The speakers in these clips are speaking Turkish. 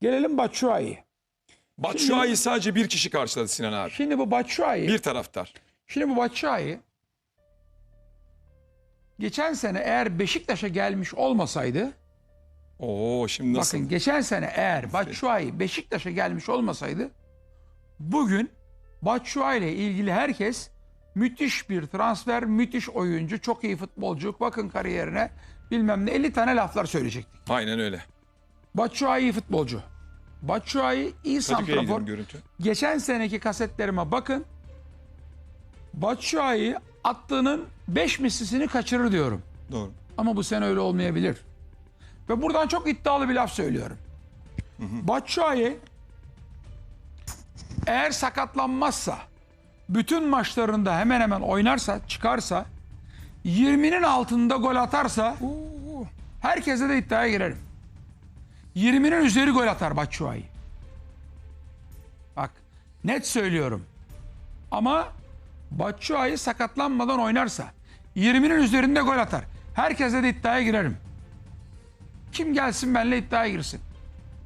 Gelelim Batshuayi. Batshuayi sadece bir kişi karşıladı Sinan abi. Şimdi bu Batshuayi, Bir taraftar. şimdi bu Batshuayi geçen sene eğer Beşiktaş'a gelmiş olmasaydı, Oo şimdi nasıl? bakın geçen sene eğer Batshuayi Beşiktaş'a gelmiş olmasaydı, bugün Batshuayi ile ilgili herkes müthiş bir transfer, müthiş oyuncu, çok iyi futbolcu, bakın kariyerine bilmem ne 50 tane laflar söyleyecektik. Aynen öyle. Batshuayi iyi futbolcu. Batshuayi iyi Kadıköy'e santrafor. görüntü. Geçen seneki kasetlerime bakın. Batshuayi attığının 5 mislisini kaçırır diyorum. Doğru. Ama bu sene öyle olmayabilir. Ve buradan çok iddialı bir laf söylüyorum. Batshuayi eğer sakatlanmazsa bütün maçlarında hemen hemen oynarsa, çıkarsa 20'nin altında gol atarsa herkese de iddiaya girerim. 20'nin üzeri gol atar Batshuayi. Bak net söylüyorum. Ama Batshuayi sakatlanmadan oynarsa 20'nin üzerinde gol atar. Herkese de iddiaya girerim. Kim gelsin benimle iddiaya girsin.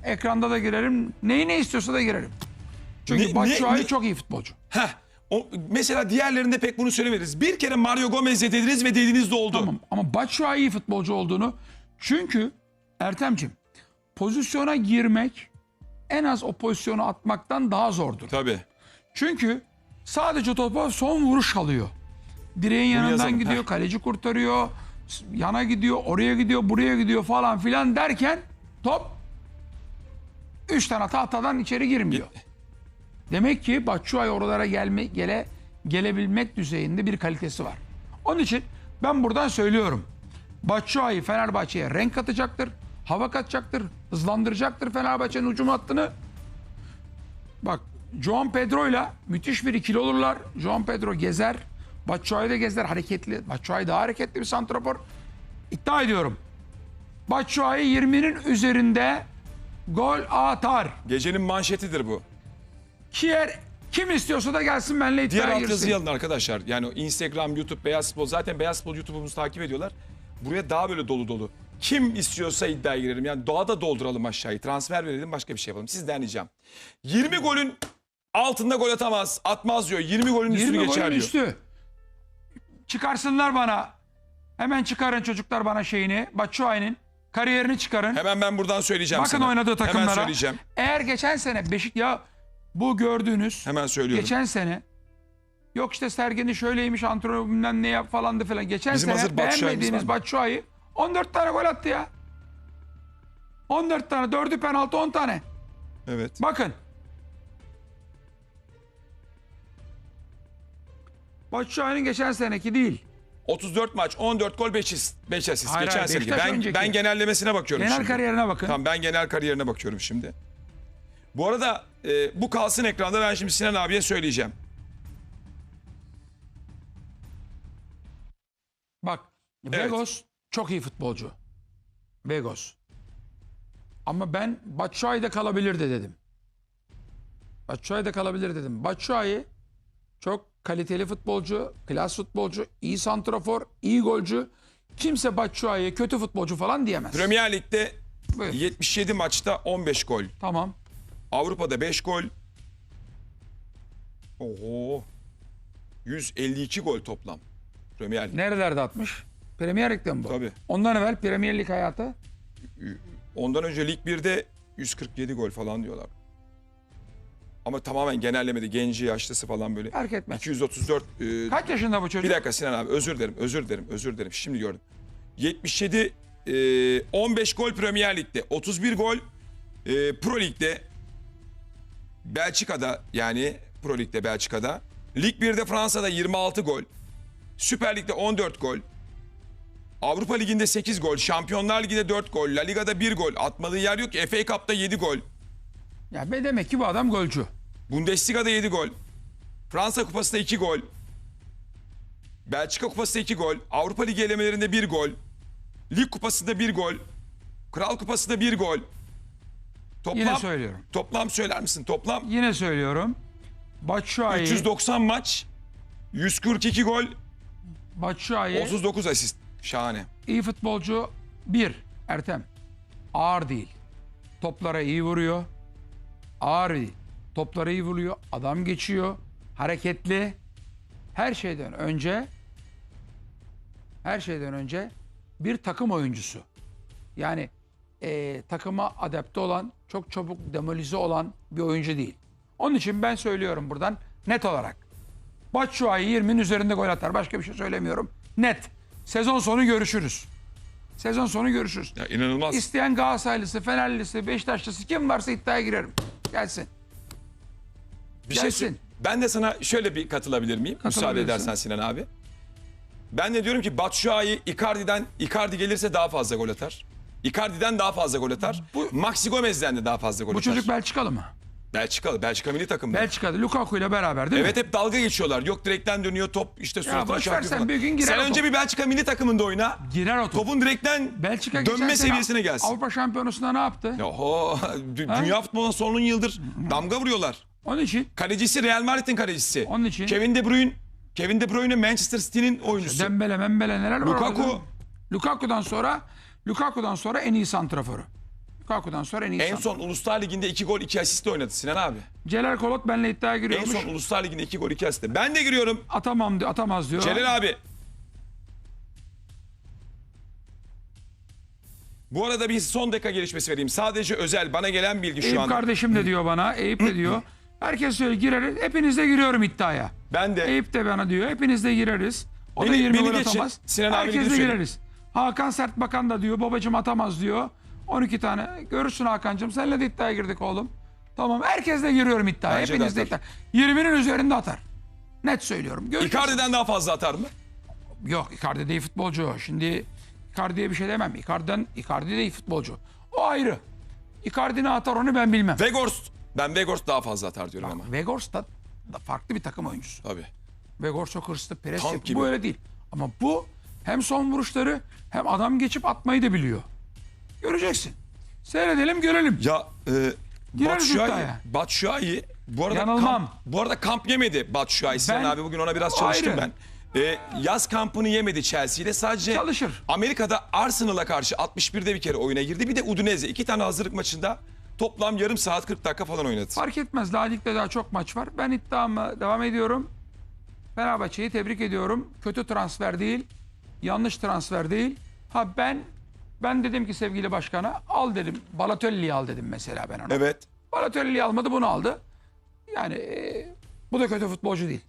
Ekranda da girerim. Neyi ne istiyorsa da girerim. Çünkü Ne- Batshuayi ne- çok iyi futbolcu. Heh. O, mesela diğerlerinde pek bunu söylemediniz. Bir kere Mario Gomez'le dediniz ve dediğiniz de oldu. Tamam ama Batshuayi iyi futbolcu olduğunu çünkü Ertem'cim pozisyona girmek en az o pozisyonu atmaktan daha zordur. Tabii. Çünkü sadece topa son vuruş alıyor. Direğin yanından yazalım, gidiyor, heh. kaleci kurtarıyor, yana gidiyor, oraya gidiyor, buraya gidiyor falan filan derken top 3 tane tahtadan içeri girmiyor. Demek ki Batshuayi oralara gelme, gele, gelebilmek düzeyinde bir kalitesi var. Onun için ben buradan söylüyorum. Batshuayi Fenerbahçe'ye renk katacaktır, hava katacaktır, hızlandıracaktır Fenerbahçe'nin hücum hattını. Bak João Pedro'yla müthiş bir ikili olurlar. João Pedro gezer. Batshuayi de gezer hareketli. Batshuayi daha hareketli bir santrafor. İddia ediyorum. Batshuayi 20'nin üzerinde gol atar. Gecenin manşetidir bu. Kier kim istiyorsa da gelsin benimle Diğer iddiaya altyazıyı alın arkadaşlar. Yani Instagram, YouTube, Beyaz Futbol. Zaten Beyaz Futbol YouTube'umuzu takip ediyorlar. Buraya daha böyle dolu dolu. Kim istiyorsa iddiaya girelim. Yani doğada dolduralım aşağıyı. Transfer verelim başka bir şey yapalım. Sizden ricam. 20 golün altında gol atamaz. Atmaz diyor. 20 golün 20 üstünü golün geçer diyor. üstü. Çıkarsınlar bana. Hemen çıkarın çocuklar bana şeyini. Batshuayi'nin kariyerini çıkarın. Hemen ben buradan söyleyeceğim Bakın sana. oynadığı takımlara. Hemen söyleyeceğim. Eğer geçen sene Beşik ya bu gördüğünüz Hemen söylüyorum. geçen sene yok işte Sergen'i şöyleymiş antrenör bilmem ne yap falandı falan. Geçen Bizim hazır sene Batshuayi'miz beğenmediğiniz var mı? Batshuayi 14 tane gol attı ya. 14 tane, 4'ü penaltı 10 tane. Evet. Bakın. Batshuayi'nin geçen seneki değil. 34 maç, 14 gol, 5 asist. 5 asist. Hayır, Geçen hayır, seneki. Ben, önceki. ben genellemesine bakıyorum Genel şimdi. kariyerine bakın. Tamam ben genel kariyerine bakıyorum şimdi. Bu arada e, bu kalsın ekranda ben şimdi Sinan abiye söyleyeceğim. Bak Vegos çok iyi futbolcu. Vegos. Ama ben kalabilir de dedim. Batshuayi'de kalabilir dedim. Batshuayi çok kaliteli futbolcu, klas futbolcu, iyi santrafor, iyi golcü. Kimse Batshuayi'ye kötü futbolcu falan diyemez. Premier Lig'de Buyur. 77 maçta 15 gol. Tamam. Avrupa'da 5 gol. Oho. 152 gol toplam. Premier Lig. Nerelerde atmış? Premier Lig'de mi bu? Tabii. Ondan evvel Premier Lig hayatı. Ondan önce Lig 1'de 147 gol falan diyorlar. Ama tamamen genellemede genci, yaşlısı falan böyle. Fark etmez. 234 e, Kaç yaşında bu çocuk? Bir dakika Sinan abi özür dilerim özür dilerim özür dilerim şimdi gördüm. 77 e, 15 gol Premier Lig'de 31 gol e, Pro Lig'de Belçika'da yani Pro Lig'de Belçika'da Lig 1'de Fransa'da 26 gol Süper Lig'de 14 gol Avrupa Ligi'nde 8 gol Şampiyonlar Ligi'de 4 gol La Liga'da 1 gol atmadığı yer yok ki FA Cup'ta 7 gol Ya be demek ki bu adam golcü. Bundesliga'da 7 gol. Fransa Kupası'nda 2 gol. Belçika Kupası'nda 2 gol. Avrupa Ligi elemelerinde 1 gol. Lig Kupası'nda 1 gol. Kral Kupası'nda 1 gol. Toplam, Yine söylüyorum. Toplam söyler misin? Toplam Yine söylüyorum. Batshuayi, 390 maç. 142 gol. Batshuayi 39 asist. Şahane. iyi futbolcu. Bir, Ertem. Ağır değil. Toplara iyi vuruyor. Ağır değil. Toplara iyi vuruyor. Adam geçiyor. Hareketli. Her şeyden önce her şeyden önce bir takım oyuncusu. Yani eee, takıma adapte olan, çok çabuk demolize olan bir oyuncu değil. Onun için ben söylüyorum buradan net olarak. Batshuayi 20'nin üzerinde gol atar. Başka bir şey söylemiyorum. Net. Sezon sonu görüşürüz. Sezon sonu görüşürüz. Ya inanılmaz. İsteyen Galatasaraylısı, Fenerlisi, Beşiktaşlısı kim varsa iddiaya girerim. Gelsin. Bir şey Gelsin. sö- Ben de sana şöyle bir katılabilir miyim? Müsaade edersen Sinan abi. Ben de diyorum ki Batshuayi Icardi'den Icardi gelirse daha fazla gol atar. Icardi'den daha fazla gol atar. Bu- Maxi Gomez'den de daha fazla gol Bu atar. çocuk Belçikalı mı? Belçikalı, Belçika milli takımı. Belçika'da Lukaku ile beraber değil Evet mi? hep dalga geçiyorlar. Yok direkten dönüyor top işte suratına boş ver sen, bir gün girer Sen o önce top. bir Belçika milli takımında oyna. Girer o top. Topun direkten Belçika geçen dönme sene seviyesine gelsin. Avrupa Şampiyonası'nda ne yaptı? Oho, dü- Dünya futboluna son 10 yıldır damga vuruyorlar. Onun için Kalecisi Real Madrid'in kalecisi. Onun için- Kevin De Bruyne, Kevin De Bruyne Manchester City'nin oyuncusu. Dembele, Membele neler var Lukaku. orada? Lukaku'dan sonra Lukaku'dan sonra en iyi santraforu. Lukaku'dan sonra en iyi En son Uluslar Ligi'nde 2 gol 2 asistle oynadı Sinan abi. Celal Kolot benle iddiaya En giriyormuş. son Uluslar Ligi'nde 2 gol 2 asistle. Ben de giriyorum. Atamam diyor, atamaz diyor. Celal abi. Bu arada bir son dakika gelişmesi vereyim. Sadece özel bana gelen bilgi şu Eyüp anda. kardeşim de diyor bana. Eyüp de diyor. Herkes söylüyor gireriz. Hepiniz de giriyorum iddiaya. Ben de Eyüp de bana diyor. Hepiniz de gireriz. O da Beni- 20 beni gol geçin. atamaz. Sinan abi Herkes bilgi de söyle. gireriz. Hakan Sertbakan da diyor. Babacım atamaz diyor. 12 tane. Görürsün Hakan'cığım. Seninle de iddiaya girdik oğlum. Tamam. Herkes de giriyorum iddiaya. Bence de Hepiniz de atar. iddia. 20'nin üzerinde atar. Net söylüyorum. Göreceğiz. Icardi'den daha fazla atar mı? Yok Icardi de iyi futbolcu. Şimdi Icardi'ye bir şey demem. Icardi'den, Icardi de iyi futbolcu. O ayrı. Icardi ne atar onu ben bilmem. Weghorst. Ben Weghorst daha fazla atar diyorum ama. Weghorst da, da farklı bir takım oyuncusu. Tabii. Weghorst çok hırslı, pres Tank yapıyor. gibi. Bu öyle değil. Ama bu hem son vuruşları hem adam geçip atmayı da biliyor. Göreceksin. Seyredelim görelim. Ya e, Gireriz Batshuayi, iddiaya. Batshuayi bu arada Yanılmam. kamp, bu arada kamp yemedi Batshuayi. Sinan Ben- abi bugün ona biraz O çalıştım ayrı. ben. E, yaz kampını yemedi Chelsea ile sadece Çalışır. Amerika'da Arsenal'a karşı 61'de bir kere oyuna girdi. Bir de Udinese iki tane hazırlık maçında toplam yarım saat 40 dakika falan oynadı. Fark etmez. La Lig'de daha çok maç var. Ben iddiama devam ediyorum. Fenerbahçe'yi tebrik ediyorum. Kötü transfer değil. Yanlış transfer değil. Ha ben ben dedim ki sevgili başkana al dedim. Balotelli'yi al dedim mesela ben ona. Evet. Balotelli'yi almadı bunu aldı. Yani e, bu da kötü futbolcu değil.